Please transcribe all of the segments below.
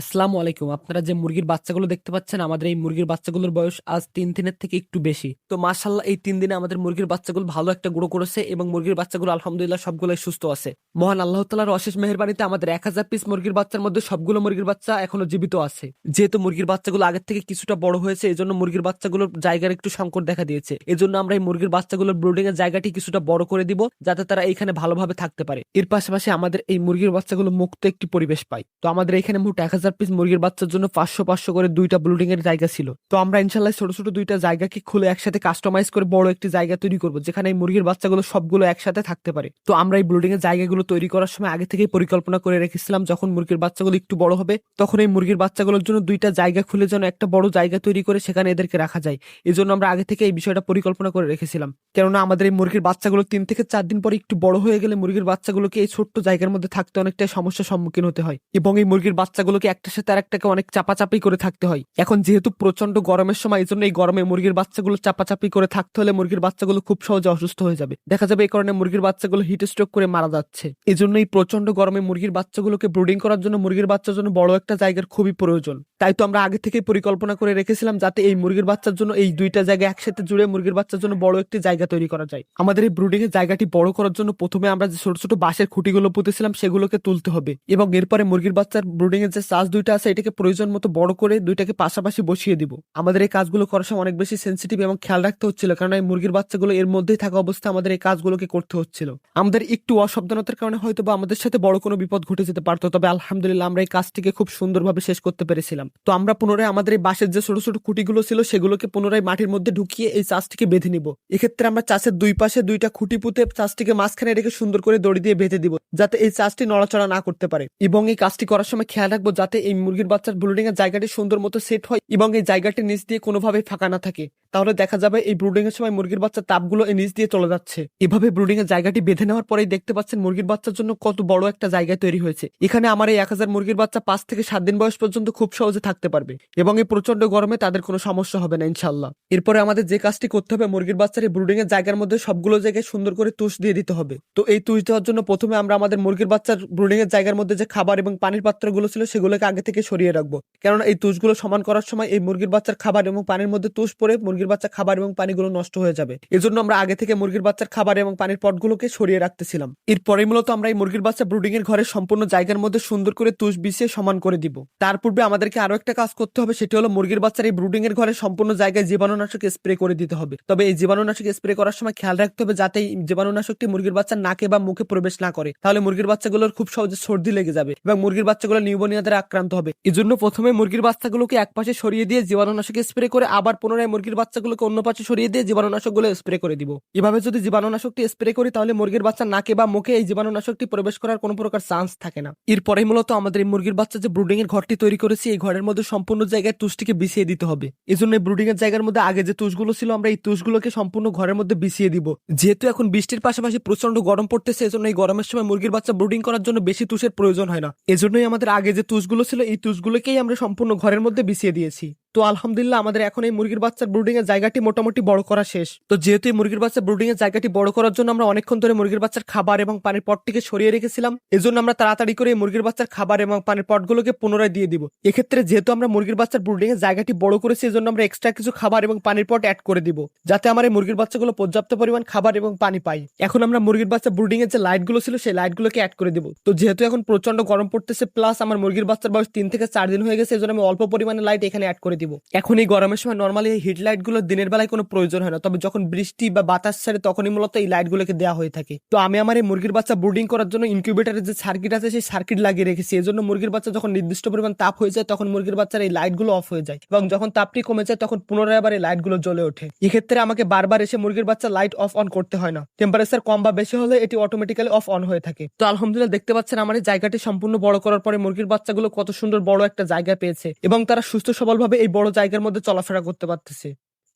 আসসালামু আলাইকুম। আপনারা যে মুরগির বাচ্চাগুলো দেখতে পাচ্ছেন, আমাদের এই মুরগির বাচ্চাগুলোর বয়স আজ তিন দিনের থেকে একটু বেশি। তো মাশাল্লাহ এই তিন দিনে আমাদের মুরগির বাচ্চাগুলো ভালো একটা গ্রো করেছে এবং মুরগির বাচ্চাগুলো আলহামদুলিল্লাহ সবগুলোই সুস্থ আছে। মহান আল্লাহ তালার অশেষ মেহরবানিতে আমাদের এক হাজার পিস মুরগির বাচ্চার মধ্যে সবগুলো মুরগির বাচ্চা এখনও জীবিত আছে। যেহেতু মুরগির বাচ্চাগুলো আগের থেকে কিছুটা বড় হয়েছে এই জন্য মুরগির বাচ্চাগুলোর জায়গার একটু সংকট দেখা দিয়েছে। এই জন্য আমরা এই মুরগির বাচ্চাগুলোর ব্রুডিং এর জায়গাটি কিছুটা বড় করে দিব, যাতে তারা এইখানে ভালোভাবে থাকতে পারে। এর পাশাপাশি আমাদের এই মুরগির বাচ্চাগুলো মুক্ত একটি পরিবেশ পায়। তো আমাদের এখানে মোট এক হাজার পিস মুরগির বাচ্চার জন্য পাঁচশো পাঁচশো করে দুইটা ব্লুডিং এর জায়গা ছিল। তো আমরা ইনশাল্লাহ ছোট ছোট দুইটা জায়গাকে খুলে একসাথে কাস্টমাইজ করে বড় একটি জায়গা তৈরি করব, যেখানে এই মুরগির বাচ্চাগুলো সবগুলো একসাথে থাকতে পারে। তো আমরা এই ব্লুডিং এর জায়গাগুলো তৈরি করার সময় আগে থেকেই পরিকল্পনা করে রেখেছিলাম, যখন মুরগির বাচ্চাগুলো একটু বড় হবে, তখন এই মুরগির বাচ্চাগুলোর জন্য দুইটা জায়গা খুলে যেন একটা বড় জায়গা তৈরি করে সেখানে এদেরকে রাখা যায়। এই জন্য আমরা আগে থেকে এই বিষয়টা পরিকল্পনা করে রেখেছিলাম। কেননা আমাদের এই মুরগির বাচ্চাগুলো তিন থেকে চার দিন পরে একটু বড় হয়ে গেলে মুরগির বাচ্চাগুলোকে এই ছোট্ট জায়গার মধ্যে থাকতে অনেকটা সমস্যার সম্মুখীন হতে হয়। এবং এই মুরগির বাচ্চাগুলোকে একটার সাথে আরেকটাকে অনেক চাপাচাপি করে থাকতে হয়। এখন যেহেতু প্রচণ্ড গরমের সময়, এই জন্য এই গরমে মুরগির বাচ্চাগুলো চাপাচাপি করে থাকতে হলে মুরগির বাচ্চাগুলো খুব সহজে অসুস্থ হয়ে যাবে। দেখা যাবে এই কারণে মুরগির বাচ্চাগুলো হিট স্ট্রোক করে মারা যাচ্ছে। এই জন্য এই প্রচণ্ড গরমে মুরগির বাচ্চাগুলোকে ব্রুডিং করার জন্য মুরগির বাচ্চার জন্য বড় একটা জায়গার খুবই প্রয়োজন। তাই তো আমরা আগে থেকেই পরিকল্পনা করে রেখেছিলাম যাতে এই মুরগির বাচ্চার জন্য এই দুইটা জায়গা একসাথে জুড়ে মুরগির বাচ্চার জন্য বড় একটি জায়গা তৈরি করা যায়। আমাদের এই ব্রুডিং এর জায়গাটি বড় করার জন্য প্রথমে আমরা যে ছোট ছোট বাঁশের খুঁটিগুলো পুঁতেছিলাম সেগুলোকে তুলতে হবে এবং এরপরে মুরগির বাচ্চার ব্রুডিং এর যে চাষ দুইটা আছে এটাকে প্রয়োজন মতো বড় করে দুইটাকে পাশাপাশি বসিয়ে দিব। আমাদের এই কাজগুলো করার সময় অনেক বেশি সেন্সিটিভ এবং খেয়াল রাখতে হচ্ছিল কারণ এই মুরগির বাচ্চাগুলো এর মধ্যেই থাকা অবস্থায় আমাদের এই কাজগুলোকে করতে হচ্ছিল। আমাদের একটু অসাবধানতার কারণে হয়তো বা আমাদের সাথে বড় কোনো বিপদ ঘটে যেতে পারতো, তবে আলহামদুলিল্লাহ আমরা এই কাজটিকে খুব সুন্দরভাবে শেষ করতে পেরেছিলাম। তো আমরা পুনরায় আমাদের এই বাঁশের যে ছোট ছোট খুঁটিগুলো ছিল সেগুলোকে পুনরায় মাটির মধ্যে ঢুকিয়ে এই চাষটিকে বেঁধে নিব। এক্ষেত্রে আমরা চাষের দুই পাশে দুইটা খুঁটি পুঁতে চাষটিকে মাঝখানে রেখে সুন্দর করে দড়ি দিয়ে বেঁধে দিব, যাতে এই চাষটি নড়াচড়া না করতে পারে। এবং এই কাজটি করার সময় খেয়াল রাখব যাতে এই মুরগির বাচ্চার ব্লুডিং এর জায়গাটি সুন্দর মতো সেট হয় এবং এই জায়গাটির নিচ দিয়ে কোনোভাবে ফাঁকা না থাকে। তাহলে দেখা যাবে এই ব্রুডিং এর সময় মুরগির বাচ্চার তাপগুলো এই নিচ দিয়ে চলে যাচ্ছে। এভাবে ব্রুডিং এর জায়গাটি বেঁধে নেওয়ার পরেই দেখতে পাচ্ছেন মুরগির বাচ্চার জন্য কত বড় একটা জায়গা তৈরি হয়েছে। এখানে আমার এই এক হাজার মুরগির বাচ্চা পাঁচ থেকে সাত দিন বয়স পর্যন্ত খুব সহজে থাকতে পারবে। এবং এই প্রচণ্ড গরমে তাদের কোনো সমস্যা হবে না ইনশাল্লাহ এরপরে আমাদের যে কাজটি করতে হবে, মুরগির বাচ্চার এই ব্রুডিং এর জায়গার মধ্যে সবগুলো জায়গায় সুন্দর করে তুষ দিয়ে দিতে হবে। তো এই তুষ দেওয়ার জন্য প্রথমে আমরা আমাদের মুরগির বাচ্চার ব্রুডিং এর জায়গার মধ্যে যে খাবার এবং পানির পাত্রগুলো ছিল, সেগুলোকে আগে থেকে সরিয়ে রাখব। কেননা এই তুষগুলো সমান করার সময় এই মুরগির বাচ্চার খাবার এবং পানির মধ্যে তুষ পরে মুরগির বাচ্চা খাবার এবং পানিগুলো নষ্ট হয়ে যাবে। এজন্য আমরা আগে থেকে মুরগির বাচ্চার খাবার এবং পানির পটগুলোকে সরিয়ে রাখতেছিলাম। এরপরে মূলত আমরা এই মুরগির বাচ্চা ব্রুডিং এর ঘরের সম্পূর্ণ জায়গার মধ্যে সুন্দর করে তুষ বিছিয়ে সমান করে দিব। তার পূর্বে আমাদেরকে আরও একটা কাজ করতে হবে, সেটি হলো মুরগির বাচ্চার এই ব্রুডিং এর ঘরের সম্পূর্ণ জায়গায় জীবাণুনাশক স্প্রে করে দিতে হবে। তবে এই জীবাণুনাশক স্প্রে করার সময় খেয়াল রাখতে হবে যাতে এই জীবাণুনাশকটি মুরগির বাচ্চার নাকে বা মুখে প্রবেশ না করে। তাহলে মুরগির বাচ্চাগুলোর খুব সহজে সর্দি লেগে যাবে এবং মুরগির বাচ্চাগুলো নিউমোনিয়া দ্বারা আক্রান্ত হবে। এজন্য প্রথমে মুরগির বাচ্চাগুলোকে এক পাশে সরিয়ে দিয়ে জীবাণুনাশক স্প্রে করে আবার পুনরায় মুরগির বাচ্চাগুলোকে অন্য পাশে সরিয়ে দিয়ে জীবাণুনাশকগুলো স্প্রে করে দিব। এভাবে যদি জীবাণুনাশকটি স্প্রে করি, তাহলে মুরগির বাচ্চা নাকে বা মুখে এই জীবাণুনাশকটি প্রবেশ করার কোনো প্রকার চান্স থাকে না। এরপরে মূলত আমাদের এই মুরগির বাচ্চা যে ব্রুডিং এর ঘরটি তৈরি করেছি, এই ঘরের মধ্যে সম্পূর্ণ জায়গায় তুষটিকে বিছিয়ে দিতে হবে। এই জন্য ব্রুডিং এর জায়গার মধ্যে আগে যে তুষগুলো ছিল, আমরা এই তুষগুলোকে সম্পূর্ণ ঘরের মধ্যে বিছিয়ে দিব। যেহেতু এখন বৃষ্টির পাশাপাশি প্রচণ্ড গরম পড়তেছে এজন্য এই গরমের সময় মুরগির বাচ্চা ব্রুডিং করার জন্য বেশি তুষের প্রয়োজন হয় না। এজন্যই আমাদের আগে যে তুষগুলো ছিল, এই তুষগুলোকেই আমরা সম্পূর্ণ ঘরের মধ্যে বিছিয়ে দিয়েছি। তো আলহামদুলিল্লাহ আমাদের এখন এই মুরগির বাচ্চার ব্রুডিং এর জায়গাটি মোটামুটি বড় করা শেষ। তো যেহেতু এই মুরগির বাচ্চার ব্রুডিং এর জায়গাটি বড় করার জন্য আমরা অনেকক্ষণ ধরে মুরগির বাচ্চার খাবার এবং পানির পটটিকে সরিয়ে রেখেছিলাম, এজন্য আমরা তাড়াতাড়ি করে এই মুরগির বাচ্চার খাবার এবং পানির পটগুলোকে পুনরায় দিয়ে দিব। এক্ষেত্রে যেহেতু আমরা মুরগির বাচ্চার ব্রুডিং এর জায়গাটি বড় করেছি, এজন্য আমরা এক্সট্রা কিছু খাবার এবং পানির পট অ্যাড করে দিব, যাতে আমার এই মুরগির বাচ্চাগুলো পর্যাপ্ত পরিমাণ খাবার এবং পানি পাই। এখন আমরা মুরগির বাচ্চা ব্রুডিং এর যে লাইটগুলো ছিল, সেই লাইটগুলোকে অ্যাড করে দিব। তো যেহেতু এখন প্রচণ্ড গরম পড়তেছে প্লাস আমার মুরগির বাচ্চার বয়স তিন থেকে চার দিন হয়ে গেছে, এজন্য আমি অল্প পরিমাণে লাইট এখানে অ্যাড করে দিব এখন এই গরমের সময় নর্মালি এই হিট লাইটগুলো দিনের বেলায় কোনো প্রয়োজন হয় না। তবে যখন বৃষ্টি বা বাতাস ছাড়ে তখনই মূলত এই লাইট গুলোকে দেওয়া হয়ে থাকে। তো আমি আমার এই মুরগির বাচ্চা ব্রুডিং করার জন্য ইনকিউবেটারের যে সার্কিট আছে, সেই সার্কিট লাগিয়ে রেখেছি। এই জন্য মুরগির বাচ্চা যখন নির্দিষ্ট পরিমাণ তাপ হয়ে যায়, তখন মুরগির বাচ্চার এই লাইটগুলো অফ হয়ে যায়। এবং যখন তাপটি কমে যায়, তখন পুনরায় আবার এই লাইটগুলো জ্বলে ওঠে। এক্ষেত্রে আমাকে বারবার এসে মুরগির বাচ্চা লাইট অফ অন করতে হয় না। টেম্পারেচার কম বা বেশি হলে এটি অটোমেটিক্যালি অফ অন হয়ে থাকে। তো আলহামদুলিল্লাহ দেখতে পাচ্ছেন আমার এই জায়গাটি সম্পূর্ণ বড় করার পরে মুরগির বাচ্চাগুলো কত সুন্দর বড় একটা জায়গা পেয়েছে। এবং তারা সুস্থ সবলভাবে এই বড় জায়গার মধ্যে চলাফেরা করতে পারতেছে।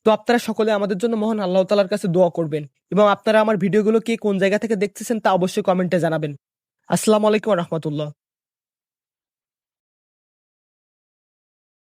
তো আপনারা সকলে আমাদের জন্য মহান আল্লাহ তালার কাছে দোয়া করবেন এবং আপনারা আমার ভিডিওগুলো কে কোন জায়গা থেকে দেখতেছেন তা অবশ্যই কমেন্টে জানাবেন। আসসালামু আলাইকুম রহমতুল্লাহ।